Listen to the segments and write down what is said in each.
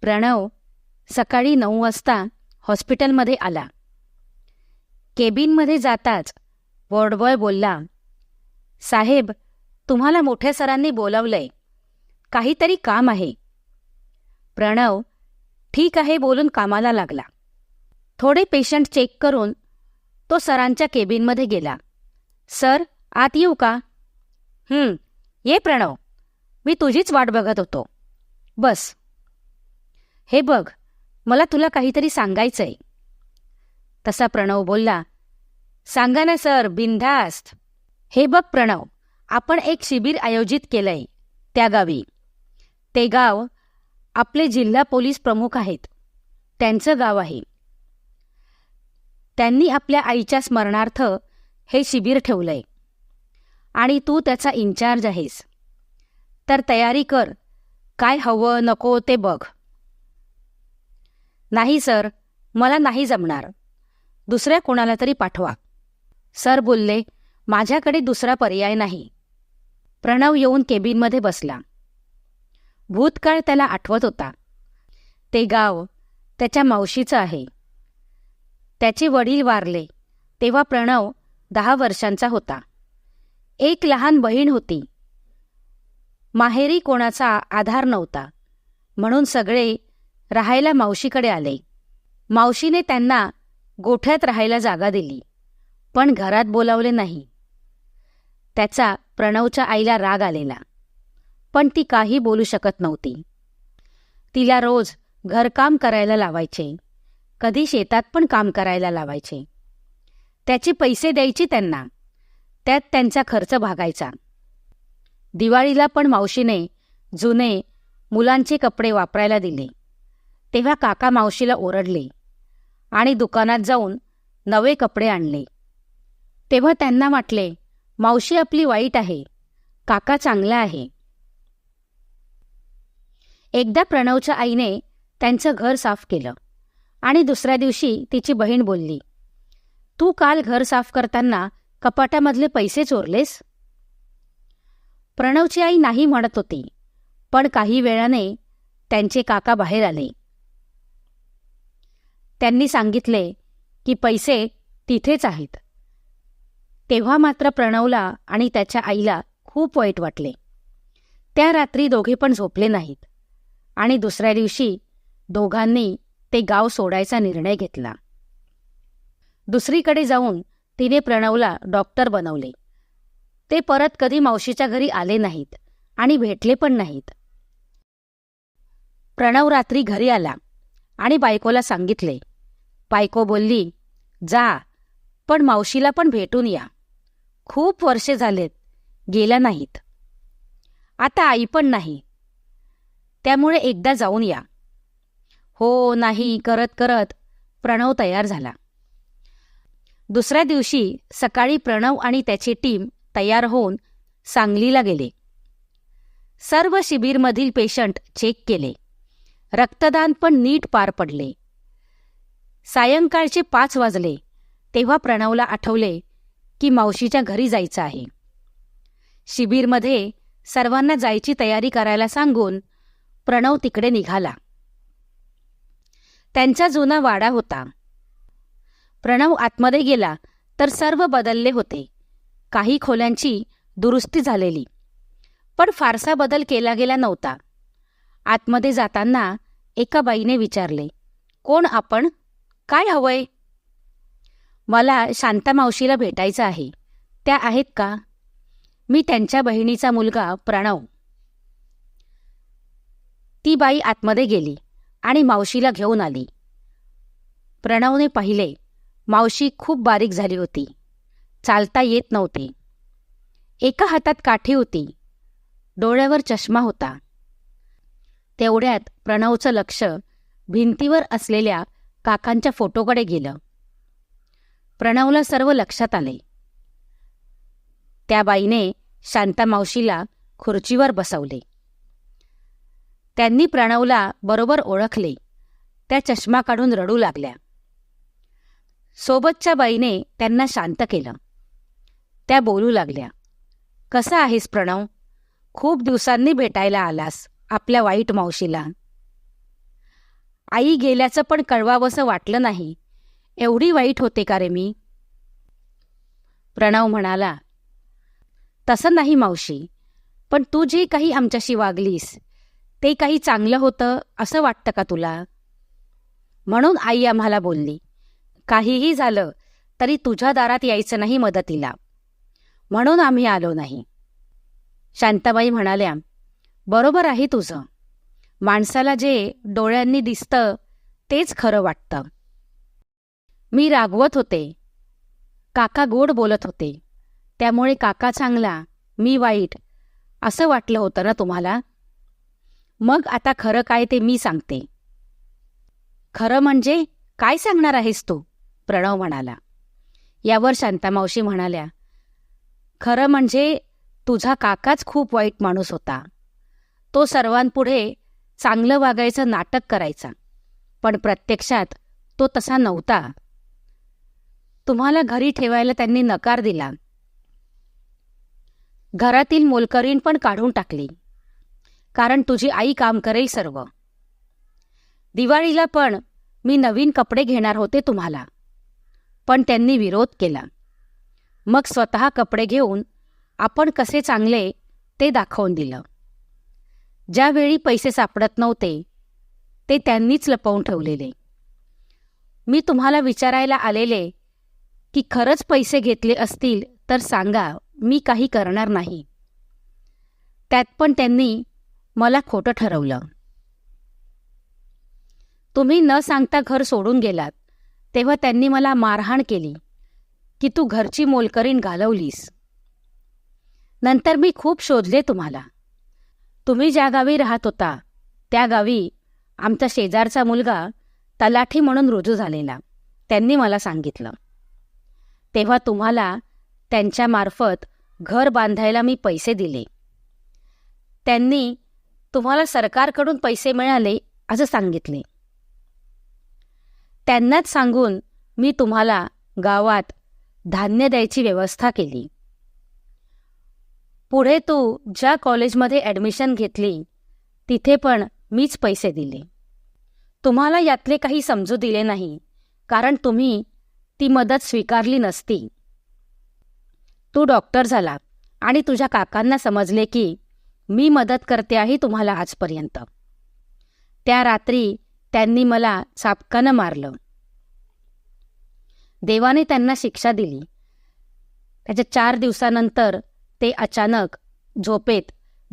प्रणव सकाळी नऊ वाजता हॉस्पिटलमध्ये आला. केबिनमध्ये जाताच वॉर्डबॉय बोलला साहेब तुम्हाला मोठ्या सरांनी बोलावलंय. काहीतरी काम आहे. प्रणव ठीक आहे बोलून कामाला लागला. थोडे पेशंट चेक करून तो सरांच्या केबिनमध्ये गेला. सर आत येऊ का? ये प्रणव. मी तुझीच वाट बघत होतो. बस. हे बघ मला तुला काहीतरी सांगायचंय. तसा प्रणव बोलला सांगा ना सर बिनधास्त. हे बघ प्रणव आपण एक शिबिर आयोजित केलंय त्या गावी. ते गाव आपले जिल्हा पोलीस प्रमुख आहेत. त्यांचं गाव आहे. त्यांनी आपल्या आईच्या स्मरणार्थ हे शिबिर ठेवलंय. आणि तू त्याचा इन्चार्ज आहेस. तर तयारी कर. काय हवं नको ते बघ. नाही सर. मला नाही जमणार. दुसऱ्या कोणाला तरी पाठवा. सर बोलले माझ्याकडे दुसरा पर्याय नाही. प्रणव येऊन केबिनमध्ये बसला. भूतकाळ त्याला आठवत होता. ते गाव त्याच्या मावशीचं आहे. त्याचे वडील वारले तेव्हा प्रणव दहा वर्षांचा होता. एक लहान बहीण होती. माहेरी कोणाचा आधार नव्हता. म्हणून सगळे राहायला मावशीकडे आले. मावशीने त्यांना गोठ्यात राहायला जागा दिली पण घरात बोलावले नाही. त्याचा प्रणवच्या आईला राग आलेला पण ती काही बोलू शकत नव्हती. तिला रोज घरकाम करायला लावायचे कधी शेतात पण काम करायला लावायचे. त्याचे पैसे द्यायची त्यांना त्यात त्यांचा खर्च भागायचा. दिवाळीला पण मावशीने जुने मुलांचे कपडे वापरायला दिले. तेव्हा काका मावशीला ओरडले आणि दुकानात जाऊन नवे कपडे आणले. तेव्हा त्यांना वाटले मावशी आपली वाईट आहे काका चांगला आहे. एकदा प्रणवच्या आईने त्यांचं घर साफ केलं आणि दुसऱ्या दिवशी तिची बहीण बोलली तू काल घर साफ करताना कपाटामधले पैसे चोरलेस? प्रणवची आई नाही म्हणत होती पण काही वेळाने त्यांचे काका बाहेर आले. त्यांनी सांगितले की पैसे तिथेच आहेत. तेव्हा मात्र प्रणवला आणि त्याच्या आईला खूप वाईट वाटले. त्या रात्री दोघे पण झोपले नाहीत आणि दुसऱ्या दिवशी दोघांनी ते गाव सोडायचा निर्णय घेतला. दुसरीकडे जाऊन तिने प्रणवला डॉक्टर बनवले. ते परत कधी मावशीच्या घरी आले नाहीत आणि भेटले पण नाहीत. प्रणव रात्री घरी आला आणि बायकोला सांगितले बायको बोलली जा पण मावशीला पण भेटून या. खूप वर्षे झालेत गेल्या नाहीत. आता आई पण नाही. त्यामुळे एकदा जाऊन या. हो नाही करत करत. प्रणव तयार झाला. दुसऱ्या दिवशी सकाळी प्रणव आणि त्याची टीम तयार होऊन सांगलीला गेले. सर्व शिबिरमधील पेशंट चेक केले. रक्तदान पण नीट पार पडले. सायंकाळचे पाच वाजले. तेव्हा प्रणवला आठवले की मावशीच्या घरी जायचं आहे. शिबिरमध्ये सर्वांना जायची तयारी करायला सांगून प्रणव तिकडे निघाला. त्यांचा जुना वाडा होता. प्रणव आतमध्ये गेला तर सर्व बदलले होते. काही खोल्यांची दुरुस्ती झालेली. पण फारसा बदल केला गेला नव्हता. आतमध्ये जाताना एका बाईने विचारले कोण आपण? काय हवंय? मला शांता मावशीला भेटायचं आहे. त्या आहेत का? मी त्यांच्या बहिणीचा मुलगा प्रणव. ती बाई आतमध्ये गेली आणि मावशीला घेऊन आली. प्रणवने पाहिले मावशी खूप बारीक झाली होती. चालता येत नव्हते. एका हातात काठी होती. डोळ्यावर चष्मा होता. तेवढ्यात प्रणवचं लक्ष भिंतीवर असलेल्या काकांच्या फोटोकडे गेलं. प्रणवला सर्व लक्षात आले. त्या बाईने शांता मावशीला खुर्चीवर बसवले. त्यांनी प्रणवला बरोबर ओळखले. त्या चष्मा काढून रडू लागल्या. सोबतच्या बाईने त्यांना शांत केलं. त्या बोलू लागल्या कसा आहेस प्रणव? खूप दिवसांनी भेटायला आलास आपल्या वाईट मावशीला. आई गेल्याचं पण कळवावंसं वाटलं नाही. एवढी वाईट होते का रे मी? प्रणव म्हणाला तसं नाही मावशी पण तू जे काही आमच्याशी वागलीस ते काही चांगलं होतं असं वाटतं का तुला? म्हणून आई आम्हाला बोलली काहीही झालं तरी तुझ्या दारात यायचं नाही मदतीला. म्हणून आम्ही आलो नाही. शांताबाई म्हणाल्या बरोबर आहे तुझं. माणसाला जे डोळ्यांनी दिसतं तेच खरं वाटतं. मी रागवत होते. काका गोड बोलत होते. त्यामुळे काका चांगला मी वाईट असं वाटलं होतं ना तुम्हाला? मग आता खरं काय ते मी सांगते. खरं म्हणजे काय सांगणार आहेस तू? प्रणव म्हणाला. यावर शांतामावशी म्हणाल्या खरं म्हणजे तुझा काकाच खूप वाईट माणूस होता. तो सर्वांपुढे चांगलं वागायचं नाटक करायचा. पण प्रत्यक्षात तो तसा नव्हता. तुम्हाला घरी ठेवायला त्यांनी नकार दिला. घरातील मोलकरीण पण काढून टाकली. कारण तुझी आई काम करेल सर्व. दिवाळीला पण मी नवीन कपडे घेणार होते तुम्हाला. पण त्यांनी विरोध केला. मग स्वतः कपडे घेऊन आपण कसे चांगले ते दाखवून दिलं. ज्यावेळी पैसे सापडत नव्हते ते त्यांनीच लपवून ठेवलेले. मी तुम्हाला विचारायला आलेले की खरंच पैसे घेतले असतील तर सांगा मी काही करणार नाही. त्यात पण त्यांनी मला खोटं ठरवलं. तुम्ही न सांगता घर सोडून गेलात तेव्हा त्यांनी मला मारहाण केली की तू घरची मोलकरीण घालवलीस. नंतर मी खूप शोधले तुम्हाला. तुम्ही ज्या गावी राहत होता त्या गावी आमचा शेजारचा मुलगा तलाठी म्हणून रुजू झालेला. त्यांनी मला सांगितलं तेव्हा तुम्हाला त्यांच्यामार्फत घर बांधायला मी पैसे दिले. त्यांनी तुम्हाला सरकारकडून पैसे मिळाले असं सांगितले. त्यांनाच सांगून मी तुम्हाला गावात धान्य द्यायची व्यवस्था केली. पुढे तू ज्या कॉलेजमध्ये ॲडमिशन घेतली तिथे पण मीच पैसे दिले. तुम्हाला यातले काही समजू दिले नाही कारण तुम्ही ती मदत स्वीकारली नसती. तू डॉक्टर झाला आणि तुझ्या काकांना समजले की मी मदत करते आहे तुम्हाला आजपर्यंत. त्या रात्री त्यांनी मला चापकानं मारलं. देवाने त्यांना शिक्षा दिली. त्याच्या चार दिवसानंतर ते अचानक झोपेत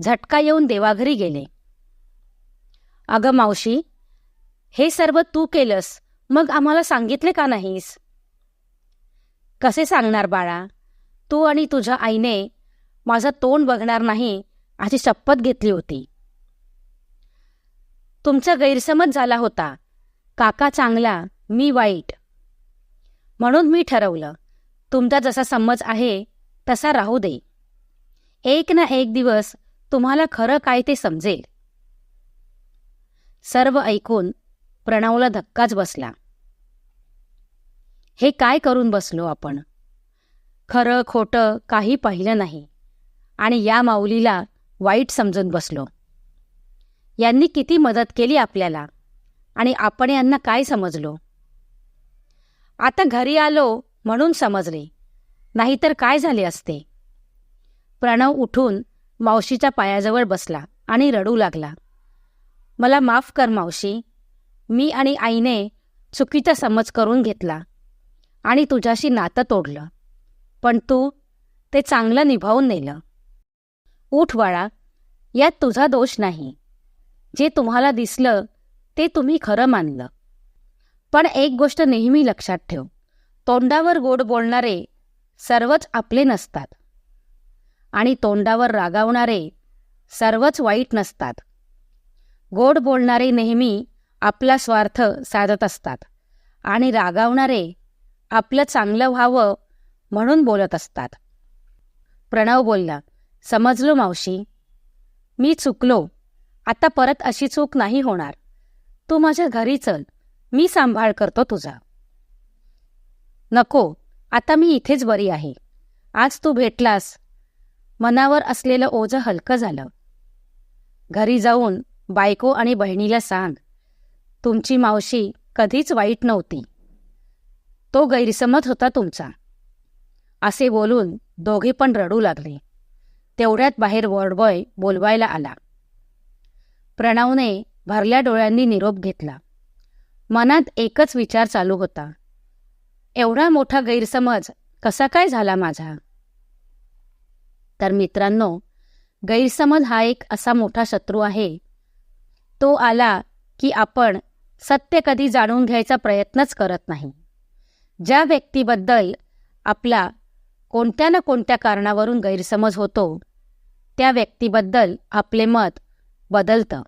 झटका येऊन देवाघरी गेले. अगं मावशी हे सर्व तू केलंस मग आम्हाला सांगितले का नाहीस? कसे सांगणार बाळा? तू आणि तुझ्या आईने माझं तोंड बघणार नाही अशी शपथ घेतली होती. तुमचा गैरसमज झाला होता. काका चांगला मी वाईट. म्हणून मी ठरवलं तुमचा जसा समज आहे तसा राहू दे. एक ना एक दिवस तुम्हाला खरं काय ते समजेल. सर्व ऐकून प्रणवला धक्काच बसला. हे काय करून बसलो आपण? खरं खोटं काही पाहिलं नाही आणि या माऊलीला वाईट समजून बसलो. यांनी किती मदत केली आपल्याला आणि आपण यांना काय समजलो? आता घरी आलो म्हणून समजले. नाहीतर काय झाले असते? प्रणव उठून मावशीच्या पायाजवळ बसला आणि रडू लागला. मला माफ कर मावशी. मी आणि आईने चुकीचा समज करून घेतला आणि तुझ्याशी नातं तोडलं. पण तू ते चांगलं निभावून नेलं. उठ बाळा यात तुझा दोष नाही. जे तुम्हाला दिसलं ते तुम्ही खरं मानलं. पण एक गोष्ट नेहमी लक्षात ठेव. तोंडावर गोड बोलणारे सर्वच आपले नसतात. आणि तोंडावर रागावणारे सर्वच वाईट नसतात. गोड बोलणारे नेहमी आपला स्वार्थ साधत असतात आणि रागावणारे आपलं चांगलं व्हावं म्हणून बोलत असतात. प्रणव बोलला समजलो मावशी. मी चुकलो. आता परत अशी चूक नाही होणार. तू माझ्या घरी चल. मी सांभाळ करतो तुझा. नको. आता मी इथेच बरी आहे. आज तू भेटलास. मनावर असलेलं ओझं हलकं झालं. घरी जाऊन बायको आणि बहिणीला सांग तुमची मावशी कधीच वाईट नव्हती. तो गैरसमज होता तुमचा. असे बोलून दोघे पण रडू लागले. तेवढ्यात बाहेर वॉर्डबॉय बोलवायला आला. प्रणवने भरल्या डोळ्यांनी निरोप घेतला. मनात एकच विचार चालू होता. एवढा मोठा गैरसमज कसा काय झाला माझा? तर मित्रांनो गैरसमज हा एक असा मोठा शत्रू आहे. तो आला की आपण सत्य कधी जाणून घ्यायचा प्रयत्नच करत नाही. ज्या व्यक्तीबद्दल आपला कोणत्या ना कोणत्या कारणावरून गैरसमज होतो त्या व्यक्तीबद्दल आपले मत बदलतं.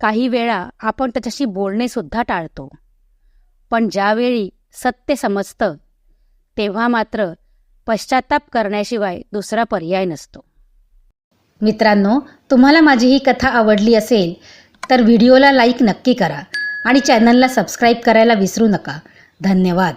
काही वेळा आपण त्याच्याशी बोलणेसुद्धा टाळतो. पण ज्यावेळी सत्य समजतं तेव्हा मात्र पश्चाताप करण्याशिवाय दुसरा पर्याय नसतो. मित्रांनो तुम्हाला माझी ही कथा आवडली असेल तर व्हिडिओला लाईक नक्की करा आणि चॅनलला सबस्क्राईब करायला विसरू नका. धन्यवाद.